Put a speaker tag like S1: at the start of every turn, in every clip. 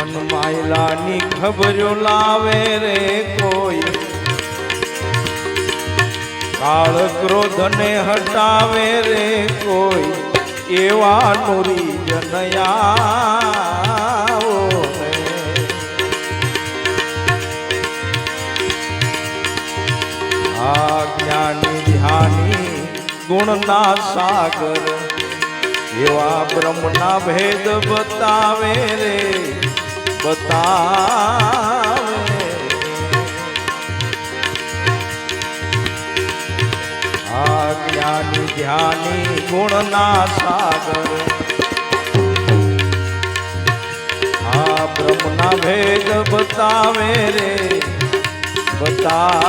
S1: મન માયલાની ખબરો લાવે રે કોઈ. કાળ ક્રોધ ને હટાવે રે કોઈ. એવા નુરી જનયા જ્ઞાની ધ્યાની ગુણના સાગર એવા બ્રહ્મના ભેદ બતાવે રે. બતાવે. જ્ઞાની ધ્યાની ગુણના સાગર. આ બ્રહ્મના ભેદ બતાવે રે. બતાવે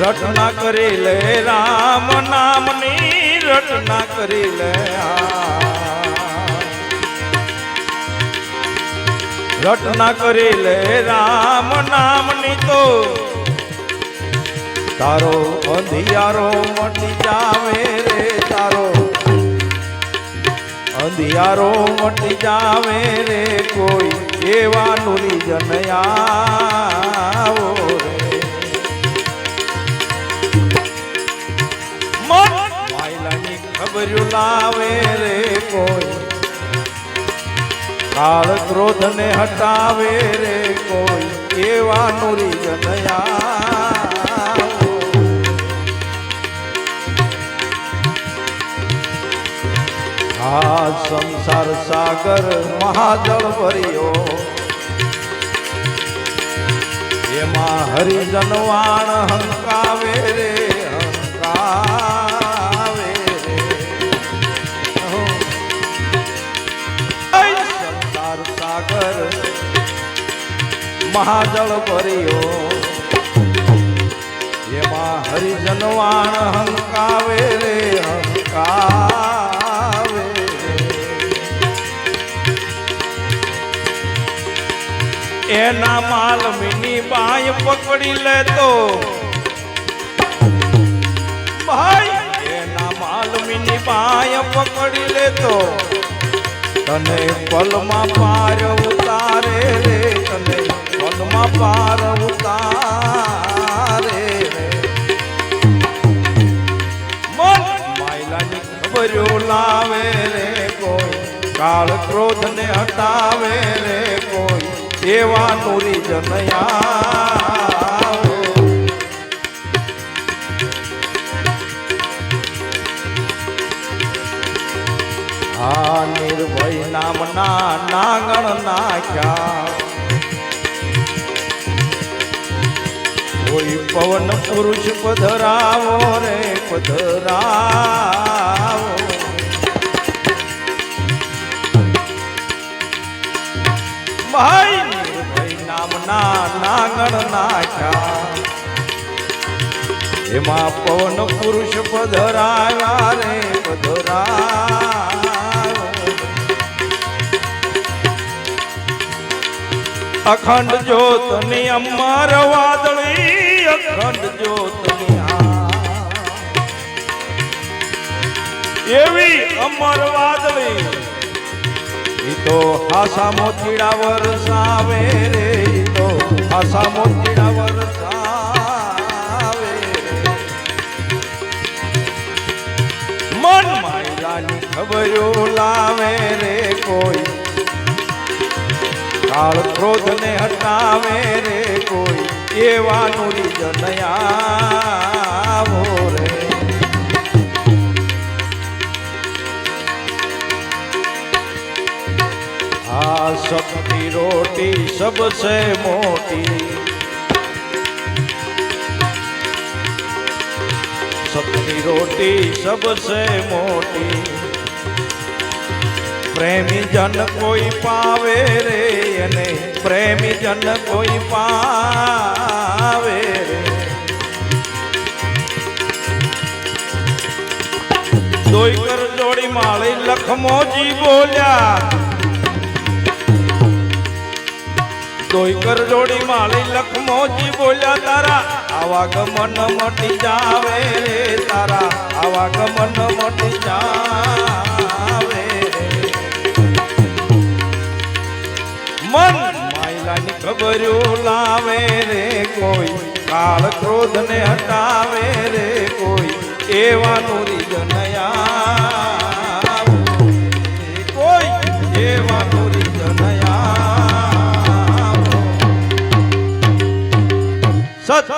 S1: રટના કરી લે રામ નામની. રટના કરી લે રટના કરી લે રામ નામની તો તારો અંધિયારો મટી જાવે રે તારો. અંધિયારો મટી જાવે રે કોઈ એવા નુરી જનયાવો લાવે રે કોઈ? કાળ ક્રોધ ને હટાવે રે કોઈ? એવા નુરી જનયા આ સંસાર સાગર મહાજળ ભર્યો. એમાં હરિજનવાણ હંકાવે રે હંકાવે મહાજળ ભર્યો. એમાં હરિજનવાણ હંકાવે રે, હંકાવે એના માલ મિની બાય પકડી લેતો. ભાઈ, એના માલ મિની બાય પકડી લેતો. તને પલમાં પાર ઉતારે રે, તને પલમાં પાર ઉતારે માયલાની ખબરો લાવે રે કોઈ, કાળ ક્રોધ ને હટાવે રે કોઈ, એવા નોરી જનયા નિર્ભય નામના નાગણ નાખ્યા. પવન પુરુષ પધરાવો રે, પધરાવો. ભાઈ ભાઈ નામના નાગણ નાખ્યા. એમાં પવન પુરુષ પધરાવ્યા રે પધરાવ્યા અખંડ જ્યોતની અમર વાદળી અખંડ જ્યોતની આ. એવી અમર વાદળી ઈ તો હાસા મોતીડા વરસાવે રે. તો હાસા મોતીડા વરસાવે મન માયલાની ખબરો લાવે રે કોઈ. કાળ ક્રોધ ને હટાવે રે કોઈ. એવા નુરી જનયાવો રે આ શક્તિ રોટી સબસે મોટી. શક્તિ રોટી સબસે મોટી. પ્રેમી જન કોઈ પાવે રે અને પ્રેમી જન કોઈ પાવે. દોઈ કર જોડી માળી લખમોજી બોલ્યા. દોઈ કર જોડી માળી લખમોજી બોલ્યા, તારા આવા ગમન મટી જાવે તારા આવા ગમન મટી જા ખબરું લાવે રે કોઈ, કાળ ક્રોધ ને હટાવે રે કોઈ એવાનું રીજનયા કોઈ એવાનું રીજનયા સત